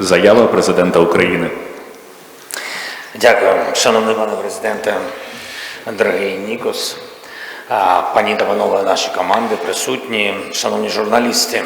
Заява президента України. Дякую, шановний пане президенте, дорогий Нікос, пані та панове наші команди, присутні, шановні журналісти.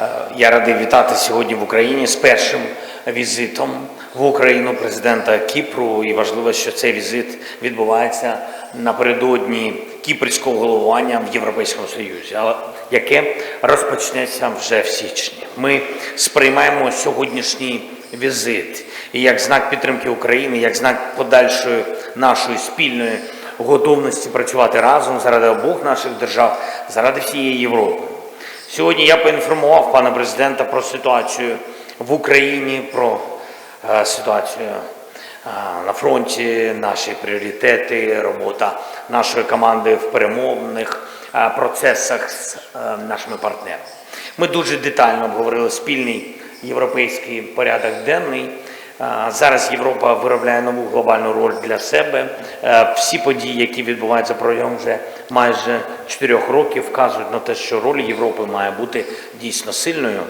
Е, Я радий вітати сьогодні в Україні з першим візитом в Україну президента Кіпру. І важливо, що цей візит відбувається напередодні кіпрського головування в Європейському Союзі, але яке розпочнеться вже в січні. Ми сприймаємо сьогоднішній візит і як знак підтримки України, як знак подальшої нашої спільної готовності працювати разом заради обох наших держав, заради всієї Європи. Сьогодні я поінформував пана президента про ситуацію в Україні, про е, ситуацію е, на фронті, наші пріоритети, робота нашої команди в перемовних е, процесах з нашими партнерами. Ми дуже детально обговорили спільний європейський порядок денний. Зараз Європа виробляє нову глобальну роль для себе. Е, Всі події, які відбуваються протягом вже майже чотирьох років, вказують на те, що роль Європи має бути дійсно сильною.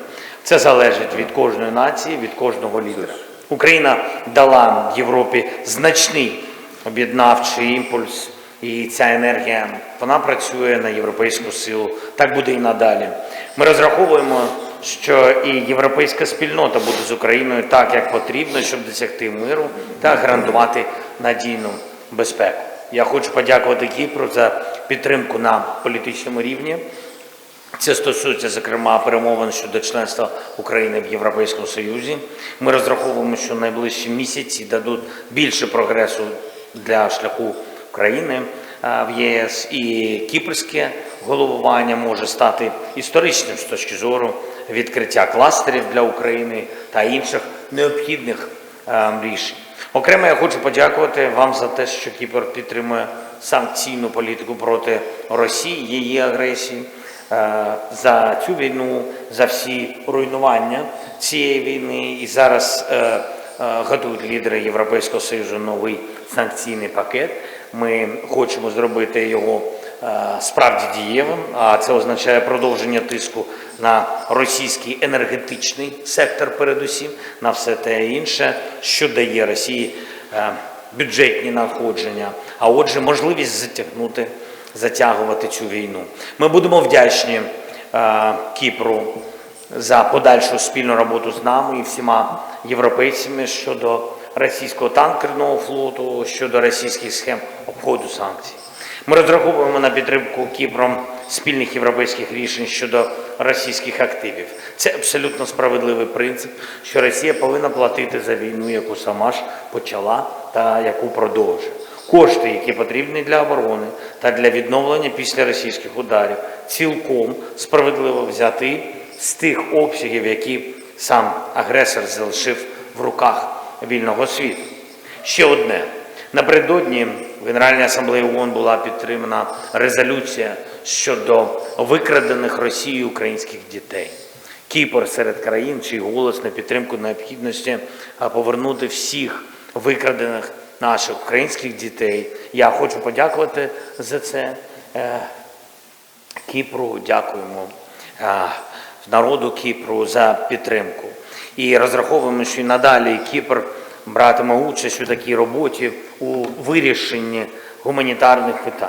Це залежить від кожної нації, від кожного лідера. Україна дала Європі значний об'єднавчий імпульс, і ця енергія вона працює на європейську силу. Так буде і надалі. Ми розраховуємо, що і європейська спільнота буде з Україною так, як потрібно, щоб досягти миру та гарантувати надійну безпеку. Я хочу подякувати Кіпру за підтримку на політичному рівні. Це стосується, зокрема, перемовин щодо членства України в Європейському Союзі. Ми розраховуємо, що найближчі місяці дадуть більше прогресу для шляху України в єС, і кіпрське головування може стати історичним з точки зору відкриття кластерів для України та інших необхідних е, рішень. Окремо я хочу подякувати вам за те, що Кіпр підтримує санкційну політику проти Росії, її агресії, е, за цю війну, за всі руйнування цієї війни. І зараз е, готують лідери Європейського Союзу новий санкційний пакет. Ми хочемо зробити його справді дієвим, а це означає продовження тиску на російський енергетичний сектор, передусім, на все те інше, що дає Росії е, бюджетні надходження, а отже, можливість затягнути, затягувати цю війну. Ми будемо вдячні е, Кіпру за подальшу спільну роботу з нами і всіма європейцями щодо російського танкерного флоту, щодо російських схем обходу санкцій. Ми розраховуємо на підтримку Кіпром спільних європейських рішень щодо російських активів. Це абсолютно справедливий принцип, що Росія повинна платити за війну, яку сама ж почала та яку продовжує. Кошти, які потрібні для оборони та для відновлення після російських ударів, цілком справедливо взяти з тих обсягів, які сам агресор залишив в руках вільного світу. Ще одне. Напередодні в Генеральній асамблеї ООН була підтримана резолюція щодо викрадених Росією українських дітей. Кіпр серед країн, чий голос на підтримку необхідності повернути всіх викрадених наших українських дітей. Я хочу подякувати за це. Е, Кіпру, дякуємо е, народу Кіпру за підтримку. І розраховуємо, що і надалі Кіпр братиме участь у такій роботі у вирішенні гуманітарних питань.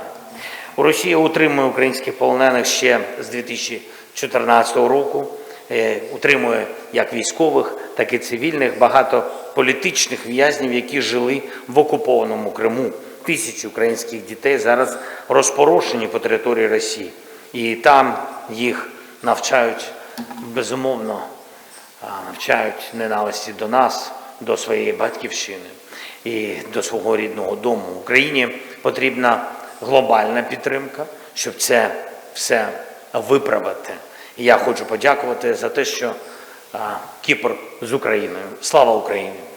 У Росії утримує українських полонених ще з 2014 року. Е, Утримує як військових, так і цивільних, багато політичних в'язнів, які жили в окупованому Криму. Тисячі українських дітей зараз розпорошені по території Росії. І там їх навчають безумовно, навчають ненависті до нас, до своєї батьківщини і до свого рідного дому. Україні потрібна глобальна підтримка, щоб це все виправити. І я хочу подякувати за те, що Кіпр з Україною. Слава Україні!